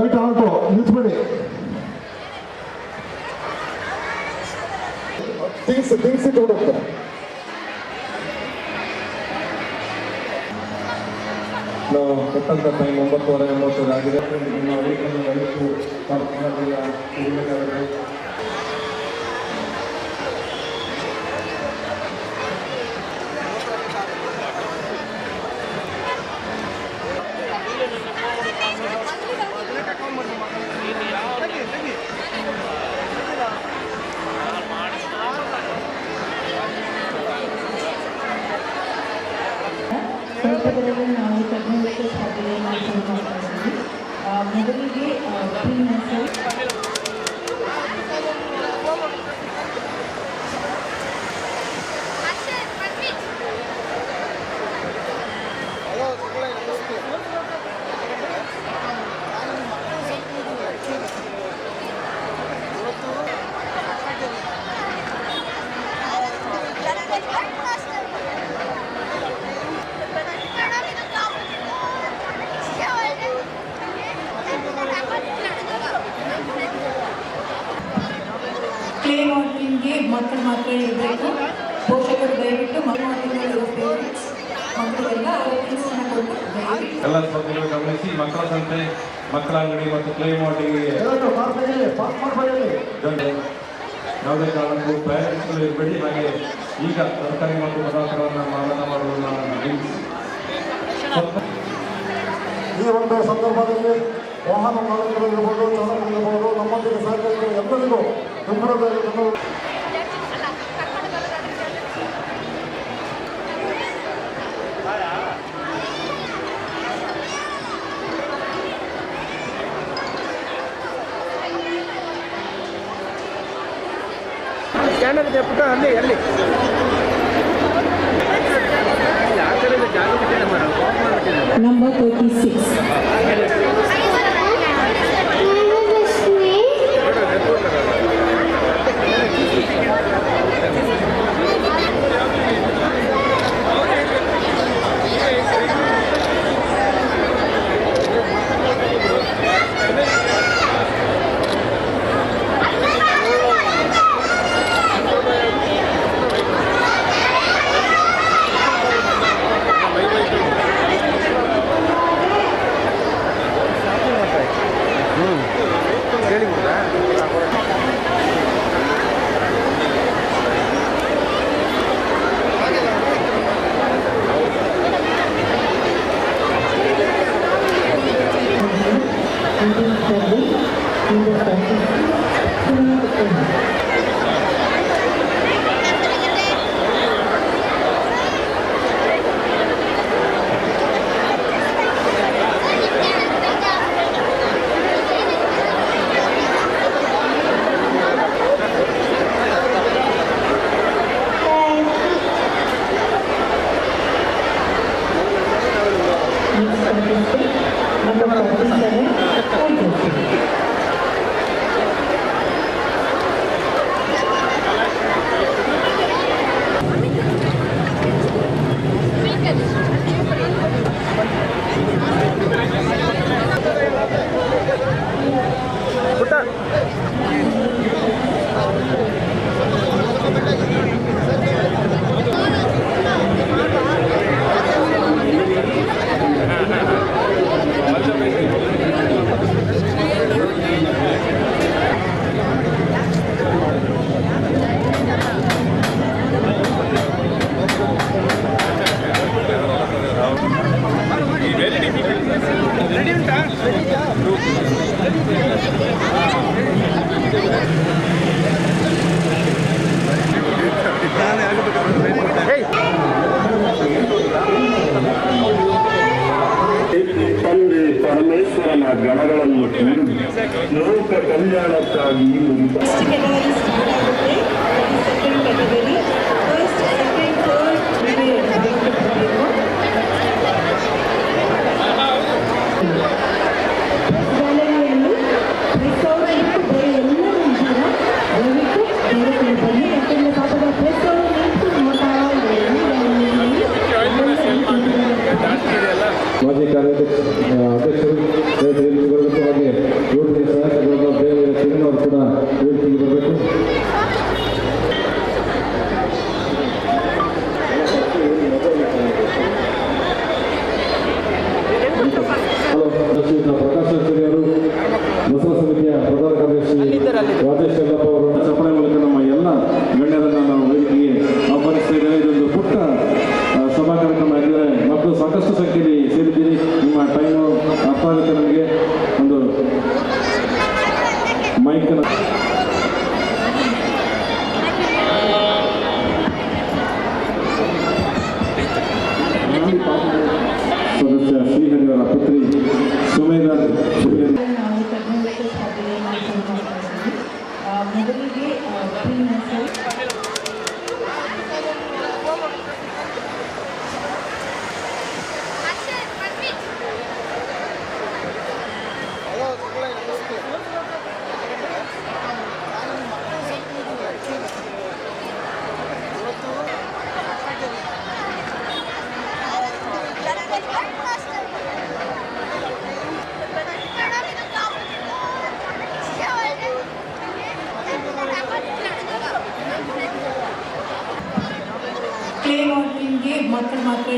White Alto ನಿಲ್ಸ್ಬೇಡಿ things things ಇಟ್ಕೊಂಡು ಹೋಗ್ತಾರೆ. ನಾವು ಕೊಟ್ಟಂತ ಟೈಮ್ ಒಂಬತ್ತುವರೆ ಒಂಬತ್ತು ಆಗಿದೆ. ಸ್ವಲ್ಪದರಲ್ಲಿ ನಾವು ಕರ್ನಾಟಕ ಸ್ಪರ್ಧೆಯನ್ನು ಶುರು ಮಾಡ್ತಾ ಇದ್ದೀವಿ ಮೊದಲಿಗೆ ಮಕ್ಕಳು ಮಾತ್ರ ಇರಬೇಕು. ಪೋಷಕರು ದಯವಿಟ್ಟು ಮಕ್ಕಳು ಪೇರೆಂಟ್ಸ್ ಕೊಟ್ಟು ಎಲ್ಲ ಸ್ಪರ್ಧೆಗಳು ಗಮನಿಸಿ ಮಕ್ಕಳ ಸಂತೆ ಮಕ್ಕಳ ಅಂಗಡಿ ಮತ್ತು ಪ್ಲೇ ಮಾಡಿ ಯಾವುದೇ ಕಾರಣಕ್ಕೂ ಪ್ರಯಾಣಿಸಲು ಇರಬೇಡಿ. ಹಾಗೆ ಈಗ ತರಕಾರಿ ಮತ್ತು ಪದಾರ್ಥಗಳನ್ನು ಮಾರಾಟ ಮಾಡುವುದನ್ನು ನಾನು ಈ ಒಂದು ಸಂದರ್ಭದಲ್ಲಿ ವಾಹನ ಮಾಲೀಕರಿರ್ಬೋದು ಚಾಲಕರಿರ್ಬೋದು ನಮ್ಮೊಂದಿಗೆ ಸಹಕರಿಸಿದ ಎಲ್ಲರಿಗೂ ಬೆಂಬಲದ ಇದೆ ಪುಟ್ಟ ಅಲ್ಲಿ ಅಲ್ಲಿ ನಂಬರ್ ತರ್ಟಿ ಸಿಕ್ಸ್ ಹೇಳಿಬಿಟ್ರಾ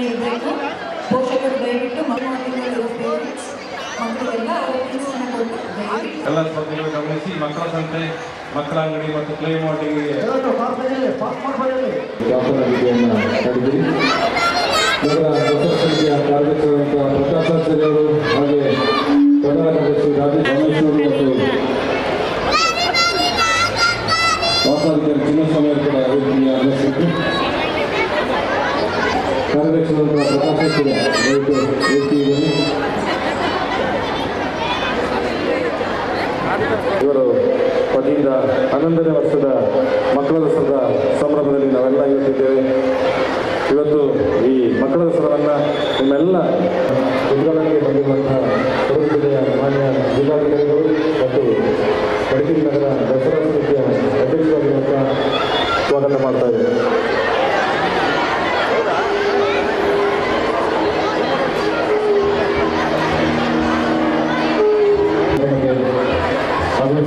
ಇರಬೇಕು ಪೋಷಕರು ದಯವಿಟ್ಟು ಮಕ್ಕಳು ಪೇರೆಂಟ್ಸ್ ಮಕ್ಕಳೆಲ್ಲ ಅವೇರ್ನೆಸ್ನ ಕೊಟ್ಟು ಎಲ್ಲ ಸ್ಪರ್ಧೆಗಳು ಗಮನಿಸಿ ಮಕ್ಕಳ ಸಂತೆ ಮಕ್ಕಳ ಅಂಗಡಿ ಮತ್ತು ಪ್ಲೇ ಮಾಡೆಲಿಂಗ್ ಎರಡು ಕಾರ್ತಿಗೆ ಪಾಸ್ ಮಾಡ್ಕೊಳ್ಳಿ ದಾಖಲ ವಿಧಿಯನ್ನು ಪಡೆದಿರಿ. ನಗರ ಹೊಸ ಸಂಖ್ಯೆಯ ಕಾರ್ಯದರ್ಶಿಯಾದಂತಹ ಪ್ರಕಾಶಾಚಾರ್ಯ ಅವರು ಹಾಗೆ ಪ್ರಧಾನ ಕಾರ್ಯದರ್ಶಿ ರಾಜೇಶ್ ರಮೇಶ್ವರು ಮತ್ತು ವಾಸಾಧಿಕಾರಿ ಚಿನ್ನಸ್ವಾಮಿ ಅವರು ಕೂಡ ವೇದಿಕೆಗೆ ಆಗಮಿಸಬೇಕು ಇವರು ಪತಿಯಿಂದ ಹನ್ನೊಂದನೇ ವರ್ಷದ ಮಕ್ಕಳ ದಸರದ ಸಂಭ್ರಮದಲ್ಲಿ ನಾವೆಲ್ಲ ಇವತ್ತಿದ್ದೇವೆ ಇವತ್ತು ಈ ಮಕ್ಕಳ ದಸರವನ್ನು ನಿಮ್ಮೆಲ್ಲ ಉದ್ಘಾಟನೆಗೆ ಬಂದಿರುವಂತಹ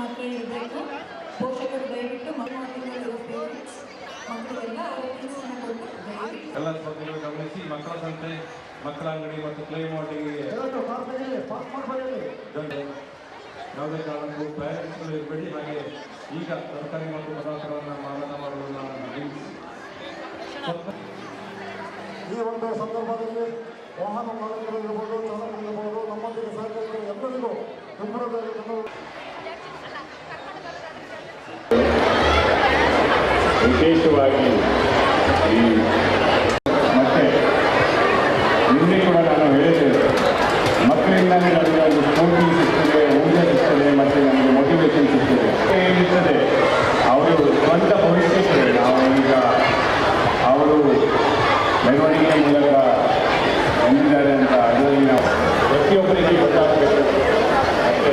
ಮಕ್ಕಳು ಮಾತ್ರ ಇರಬೇಕು. ಪೋಷಕರು ದಯವಿಟ್ಟು ಮಕ್ಕಳು ಪೇರೆಂಟ್ಸ್ ಮಕ್ಕಳೆಲ್ಲ ಅವೇರ್ನೆಸ್ನ ಕೊಟ್ಟು ದಯವಿಟ್ಟು. ಎಲ್ಲ ಸ್ಪರ್ಧೆಗಳು ಗಮನಿಸಿ ಮಕ್ಕಳ ಸಂತೆ ಮಕ್ಕಳ ಅಂಗಡಿ ಮತ್ತು ಕ್ಲೇ ಮಾಡಿ ಎರಡು ಕಾರ್ತಿಗೆ ಪಾಸ್ ಮಾಡ್ಕೊಳ್ಳಿ ಯಾವುದೇ ಕಾರಣಕ್ಕೂ ಪ್ರಯಾಣಿಕರು ಇರಬೇಡಿ. ಹಾಗೆ ಈಗ ತರಕಾರಿ ಮತ್ತು ಪದಾರ್ಥಗಳನ್ನು ಮಾರಾಟ ಮಾಡಲು ನಾನು ಈ ಒಂದು ಸಂದರ್ಭದಲ್ಲಿ ವಾಹನ ಮಾಲೀಕರು ಇರ್ಬೋದು ಚಾಲಕರು ಇರ್ಬೋದು ನಮ್ಮೊಂದಿಗೆ ಸಹಕರಿಸಿದ ಎಲ್ಲರಿಗೂ ವಿಶೇಷವಾಗಿ ಈ ಮತ್ತೆ ನಿನ್ನೆ ಕೂಡ ನಾನು ಹೇಳಿದ್ದೇನೆ. ಮಕ್ಕಳಿಂದಲೇ ನಮಗೆ ಒಂದು ಸ್ಫೂರ್ತಿ ಸಿಗ್ತದೆ ಊರ್ಜೆ ಸಿಗ್ತದೆ, ಮತ್ತು ನಮಗೆ ಮೋಟಿವೇಶನ್ ಸಿಗ್ತದೆ. ಏನಿರ್ತದೆ, ಅವರು ಸ್ವಂತ ಭವಿಷ್ಯಕ್ಕೆ ನಾವು ಈಗ ಅವರು ಬೆಳವಣಿಗೆ ಮೂಲಕ ಬಂದಿದ್ದಾರೆ ಅಂತ ಅದರಲ್ಲಿ ನಾವು ಪ್ರತಿಯೊಬ್ಬರಿಗೆ ಗೊತ್ತಾಗಬೇಕು ಮತ್ತು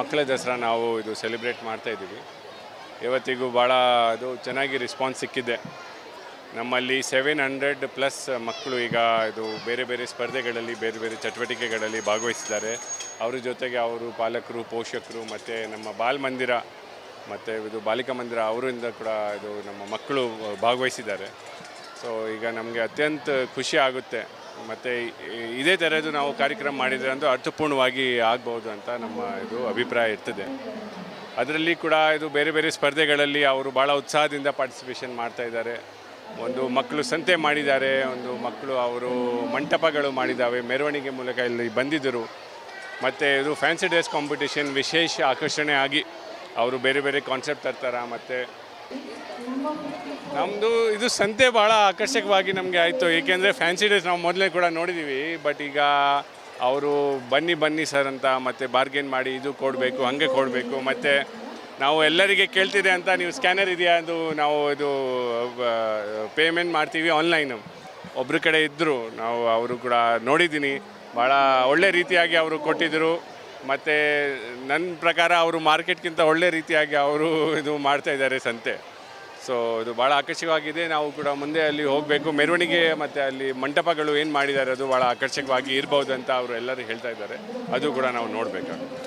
ಮಕ್ಕಳ ದಸರಾ ನಾವು ಇದು ಸೆಲೆಬ್ರೇಟ್ ಮಾಡ್ತಾ ಇದ್ದೀವಿ. ಇವತ್ತಿಗೂ ಭಾಳ ಅದು ಚೆನ್ನಾಗಿ ರೆಸ್ಪಾನ್ಸ್ ಸಿಕ್ಕಿದೆ. ನಮ್ಮಲ್ಲಿ ಸೆವೆನ್ ಹಂಡ್ರೆಡ್ ಪ್ಲಸ್ ಮಕ್ಕಳು ಈಗ ಇದು ಬೇರೆ ಬೇರೆ ಸ್ಪರ್ಧೆಗಳಲ್ಲಿ, ಬೇರೆ ಬೇರೆ ಚಟುವಟಿಕೆಗಳಲ್ಲಿ ಭಾಗವಹಿಸಿದ್ದಾರೆ. ಅವ್ರ ಜೊತೆಗೆ ಅವರು ಪಾಲಕರು, ಪೋಷಕರು ಮತ್ತು ನಮ್ಮ ಬಾಲ್ ಮಂದಿರ ಮತ್ತು ಇದು ಬಾಲಿಕಾ ಮಂದಿರ ಅವರಿಂದ ಕೂಡ ಇದು ನಮ್ಮ ಮಕ್ಕಳು ಭಾಗವಹಿಸಿದ್ದಾರೆ. ಸೊ ಈಗ ನಮಗೆ ಅತ್ಯಂತ ಖುಷಿ ಆಗುತ್ತೆ. ಮತ್ತು ಇದೇ ಥರದ್ದು ನಾವು ಕಾರ್ಯಕ್ರಮ ಮಾಡಿದರೆ ಅಂತೂ ಅರ್ಥಪೂರ್ಣವಾಗಿ ಆಗ್ಬೋದು ಅಂತ ನಮ್ಮ ಇದು ಅಭಿಪ್ರಾಯ ಇರ್ತದೆ. ಅದರಲ್ಲಿ ಕೂಡ ಇದು ಬೇರೆ ಬೇರೆ ಸ್ಪರ್ಧೆಗಳಲ್ಲಿ ಅವರು ಭಾಳ ಉತ್ಸಾಹದಿಂದ ಪಾರ್ಟಿಸಿಪೇಷನ್ ಮಾಡ್ತಾ ಇದ್ದಾರೆ. ಒಂದು ಮಕ್ಕಳು ಸಂತೆ ಮಾಡಿದ್ದಾರೆ, ಒಂದು ಮಕ್ಕಳು ಅವರು ಮಂಟಪಗಳು ಮಾಡಿದ್ದಾವೆ, ಮೆರವಣಿಗೆ ಮೂಲಕ ಇಲ್ಲಿ ಬಂದಿದ್ದರು. ಮತ್ತು ಇದು ಫ್ಯಾನ್ಸಿ ಡ್ರೆಸ್ ಕಾಂಪಿಟೇಷನ್ ವಿಶೇಷ ಆಕರ್ಷಣೆ ಆಗಿ ಅವರು ಬೇರೆ ಬೇರೆ ಕಾನ್ಸೆಪ್ಟ್ ತರ್ತಾರೆ, ಮತ್ತು ನಮ್ಮದು ಇದು ಸಂತೆ ಭಾಳ ಆಕರ್ಷಕವಾಗಿ ನಮಗೆ ಆಯಿತು. ಏಕೆಂದರೆ ಫ್ಯಾನ್ಸಿ ಡ್ರೆಸ್ ನಾವು ಮೊದಲೇ ಕೂಡ ನೋಡಿದ್ದೀವಿ ಬಟ್ ಈಗ ಅವರು ಬನ್ನಿ ಬನ್ನಿ ಸರ್ ಅಂತ ಮತ್ತು ಬಾರ್ಗೇನ್ ಮಾಡಿ ಇದು ಕೊಡಬೇಕು, ಹಾಗೆ ಕೊಡಬೇಕು. ಮತ್ತು ನಾವು ಎಲ್ಲರಿಗೆ ಕೇಳ್ತಿದೆ ಅಂತ ನೀವು ಸ್ಕ್ಯಾನರ್ ಇದೆಯಾ ಅದು ನಾವು ಇದು ಪೇಮೆಂಟ್ ಮಾಡ್ತೀವಿ ಆನ್ಲೈನು ಒಬ್ಬರ ಕಡೆ ಇದ್ದರು ನಾವು ಅವರು ಕೂಡ ನೋಡಿದ್ದೀನಿ. ಭಾಳ ಒಳ್ಳೆ ರೀತಿಯಾಗಿ ಅವರು ಕೊಟ್ಟಿದ್ದರು ಮತ್ತು ನನ್ನ ಪ್ರಕಾರ ಅವರು ಮಾರ್ಕೆಟ್ಗಿಂತ ಒಳ್ಳೆ ರೀತಿಯಾಗಿ ಅವರು ಇದು ಮಾಡ್ತಾ ಇದ್ದಾರೆ ಸಂತೆ. ಸೊ ಇದು ಭಾಳ ಆಕರ್ಷಕವಾಗಿದೆ. ನಾವು ಕೂಡ ಮುಂದೆ ಅಲ್ಲಿ ಹೋಗಬೇಕು. ಮೆರವಣಿಗೆ ಮತ್ತು ಅಲ್ಲಿ ಮಂಟಪಗಳು ಏನು ಮಾಡಿದ್ದಾರೆ ಅದು ಭಾಳ ಆಕರ್ಷಕವಾಗಿ ಇರ್ಬೋದು ಅಂತ ಅವರು ಎಲ್ಲರೂ ಹೇಳ್ತಾ ಇದ್ದಾರೆ. ಅದು ಕೂಡ ನಾವು ನೋಡಬೇಕಾಗುತ್ತೆ.